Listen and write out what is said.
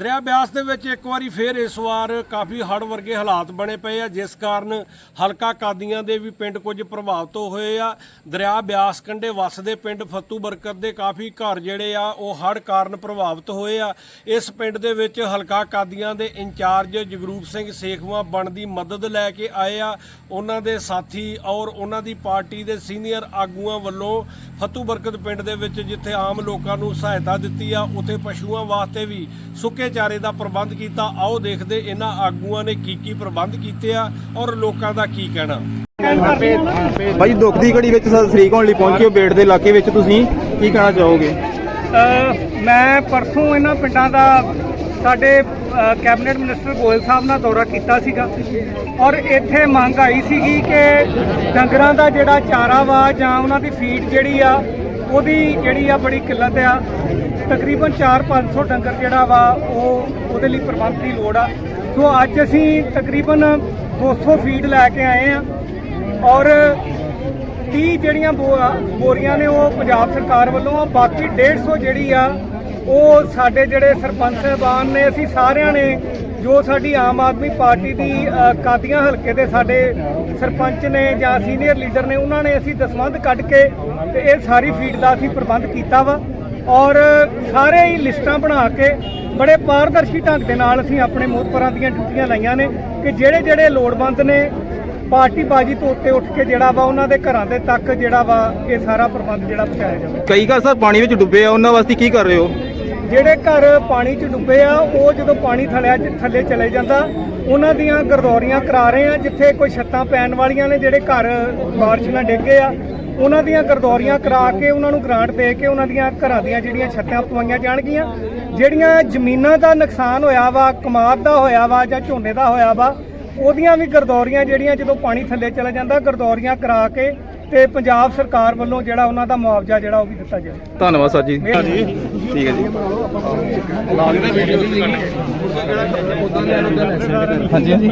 ਦਰਿਆ ਬਿਆਸ ਦੇ ਵਿੱਚ ਇੱਕ ਵਾਰੀ ਫੇਰ ਇਸ ਵਾਰ ਕਾਫੀ ਹੜ੍ਹ ਵਰਗੇ ਹਾਲਾਤ ਬਣੇ ਪਏ ਆ, ਜਿਸ ਕਾਰਨ ਹਲਕਾ ਕਾਦੀਆਂ ਦੇ ਵੀ ਪਿੰਡ ਕੁਝ ਪ੍ਰਭਾਵਿਤ ਹੋਏ ਆ। ਦਰਿਆ ਬਿਆਸ ਕੰਢੇ ਵਸਦੇ ਪਿੰਡ ਫੱਤੂ ਬਰਕਤ ਦੇ ਕਾਫੀ ਘਰ ਜਿਹੜੇ ਆ, ਉਹ ਹੜ੍ਹ ਕਾਰਨ ਪ੍ਰਭਾਵਿਤ ਹੋਏ ਆ। ਇਸ ਪਿੰਡ ਦੇ ਵਿੱਚ ਹਲਕਾ ਕਾਦੀਆਂ ਦੇ ਇੰਚਾਰਜ ਜਗਰੂਪ ਸਿੰਘ ਸੇਖਵਾ ਬਣ ਦੀ ਮਦਦ ਲੈ ਕੇ ਆਏ ਆ। ਉਹਨਾਂ ਦੇ ਸਾਥੀ ਔਰ ਉਹਨਾਂ ਦੀ ਪਾਰਟੀ ਦੇ ਸੀਨੀਅਰ ਆਗੂਆਂ ਵੱਲੋਂ ਫੱਤੂ ਬਰਕਤ ਪਿੰਡ ਦੇ ਵਿੱਚ ਜਿੱਥੇ ਆਮ ਲੋਕਾਂ ਨੂੰ ਸਹਾਇਤਾ ਦਿੱਤੀ ਆ, ਉੱਥੇ ਪਸ਼ੂਆਂ ਵਾਸਤੇ ਵੀ ਸੁੱਕੇ ਚਾਰੇ ਦਾ ਪ੍ਰਬੰਧ ਕੀਤਾ ਆਓ ਦੇਖਦੇ ਇਹਨਾਂ ਆਗੂਆਂ ਨੇ ਕੀ ਕੀ ਪ੍ਰਬੰਧ ਕੀਤੇ ਆ ਔਰ ਲੋਕਾਂ ਦਾ ਕੀ ਕਹਿਣਾ। ਭਾਈ ਦੁੱਖ ਦੀ ਘੜੀ ਵਿੱਚ ਸਰ ਸ਼ਰੀਕ ਹੋਣ ਲਈ ਪਹੁੰਚੇ ਹੋ ਬੇੜ ਦੇ ਇਲਾਕੇ ਵਿੱਚ ਤੁਸੀਂ ਕੀ ਕਹਿਣਾ ਚਾਹੋਗੇ? ਮੈਂ ਪਰਸੋਂ ਇਹਨਾਂ ਪਿੰਡਾਂ ਦਾ ਸਾਡੇ ਕੈਬਨਿਟ ਮਿਨਿਸਟਰ ਗੋਇਲ ਸਾਹਿਬ ਨਾਲ ਦੌਰਾ ਕੀਤਾ ਸੀਗਾ ਔਰ ਇੱਥੇ ਮੰਗ ਆਈ ਸੀਗੀ ਕਿ ਡੰਗਰਾਂ ਦਾ ਜਿਹੜਾ ਚਾਰਾ ਵਾ ਜਾਂ ਉਹਨਾਂ ਦੀ ਫੀਡ ਜਿਹੜੀ ਆ ਉਹਦੀ ਜਿਹੜੀ ਆ ਬੜੀ ਕਿੱਲਤ ਆ, ਤਕਰੀਬਨ 4-500 ਡੰਗਰ ਜਿਹੜਾ ਵਾ, ਉਹ ਉਹਦੇ ਲਈ ਪ੍ਰਬੰਧ ਦੀ ਲੋੜ ਆ। ਸੋ ਅੱਜ ਅਸੀਂ ਤਕਰੀਬਨ 200 ਫੀਡ ਲੈ ਕੇ ਆਏ ਆ ਔਰ 30 ਜਿਹੜੀਆਂ ਬੋ- ਬੋਰੀਆਂ ਨੇ ਉਹ ਪੰਜਾਬ ਸਰਕਾਰ ਵੱਲੋਂ ਆ ਬਾਕੀ 150 ਜਿਹੜੀ ਆ, ਉਹ ਸਾਡੇ ਜਿਹੜੇ ਸਰਪੰਚ ਸਾਹਿਬਾਨ ਨੇ, ਅਸੀਂ ਸਾਰਿਆਂ ਨੇ ਜੋ ਸਾਡੀ ਆਮ ਆਦਮੀ ਪਾਰਟੀ ਦੀ ਕਾਦੀਆਂ ਹਲਕੇ ਦੇ ਸਾਡੇ ਸਰਪੰਚ ਨੇ ਜਾਂ ਸੀਨੀਅਰ ਲੀਡਰ ਨੇ, ਉਹਨਾਂ ਨੇ ਅਸੀਂ ਦਸਵੰਧ ਕੱਢ ਕੇ ਤੇ ਇਹ ਸਾਰੀ ਫੀਡ ਦਾ ਅਸੀਂ ਪ੍ਰਬੰਧ ਕੀਤਾ ਵਾ ਔਰ ਸਾਰੇ ਹੀ ਲਿਸਟਾਂ ਬਣਾ ਕੇ ਬੜੇ ਪਾਰਦਰਸ਼ੀ ਢੰਗ ਦੇ ਨਾਲ ਅਸੀਂ ਆਪਣੇ ਮੋਤਪਰਾਂ ਦੀਆਂ ਡਿਊਟੀਆਂ ਲਾਈਆਂ ਨੇ ਕਿ ਜਿਹੜੇ ਜਿਹੜੇ ਲੋੜਵੰਦ ਨੇ ਪਾਰਟੀ ਬਾਜੀ ਤੋਂ ਉੱਤੇ ਉੱਠ ਕੇ ਜਿਹੜਾ ਵਾ ਉਹਨਾਂ ਦੇ ਘਰਾਂ ਦੇ ਤੱਕ ਜਿਹੜਾ ਵਾ ਇਹ ਸਾਰਾ ਪ੍ਰਬੰਧ ਜਿਹੜਾ ਪਹੁੰਚਾਇਆ ਜਾਵੇ। ਕਈ ਘਰ ਸਰ ਪਾਣੀ ਵਿੱਚ ਡੁੱਬੇ ਆ ਉਹਨਾਂ ਵਾਸਤੇ ਕੀ ਕਰ ਰਹੇ ਹੋ? ਜਿਹੜੇ ਘਰ ਪਾਣੀ 'ਚ ਡੁੱਬੇ ਆ ਉਹ ਜਦੋਂ ਪਾਣੀ ਥੱਲੇ ਥੱਲੇ ਚਲੇ ਜਾਂਦਾ ਉਹਨਾਂ ਦੀਆਂ ਗਰਦੌਰੀਆਂ ਕਰਾ ਰਹੇ ਆ ਜਿੱਥੇ ਕੋਈ ਛੱਤਾਂ ਪੈਣ ਵਾਲੀਆਂ ਨੇ ਜਿਹੜੇ ਘਰ ਬਾਰਿਸ਼ ਨਾਲ ਡਿੱਗੇ ਆ ਉਹਨਾਂ ਦੀਆਂ ਗਰਦੌਰੀਆਂ ਕਰਾ ਕੇ ਉਹਨਾਂ ਨੂੰ ਗ੍ਰਾਂਟ ਦੇ ਕੇ ਉਹਨਾਂ ਦੀਆਂ ਘਰਾਂ ਦੀਆਂ ਜਿਹੜੀਆਂ ਛੱਤਾਂ ਪਵਾਈਆਂ ਜਾਣਗੀਆਂ ਜਿਹੜੀਆਂ ਜ਼ਮੀਨਾਂ ਦਾ ਨੁਕਸਾਨ ਹੋਇਆ ਵਾ ਕਮਾਦ ਦਾ ਹੋਇਆ ਵਾ ਜਾਂ ਝੋਨੇ ਦਾ ਹੋਇਆ ਵਾ ਉਹਦੀਆਂ ਵੀ ਗਰਦੌਰੀਆਂ ਜਿਹੜੀਆਂ ਜਦੋਂ ਪਾਣੀ ਥੱਲੇ ਚਲਾ ਜਾਂਦਾ ਗਰਦੌਰੀਆਂ ਕਰਾ ਕੇ ਤੇ ਪੰਜਾਬ ਸਰਕਾਰ ਵੱਲੋਂ ਜਿਹੜਾ ਉਹਨਾਂ ਦਾ ਮੁਆਵਜ਼ਾ ਜਿਹੜਾ ਉਹ ਵੀ ਦਿੱਤਾ ਜਾਵੇ। ਧੰਨਵਾਦ ਸਰ ਜੀ। ਠੀਕ ਹੈ ਜੀ। ਹਾਂਜੀ ਹਾਂਜੀ।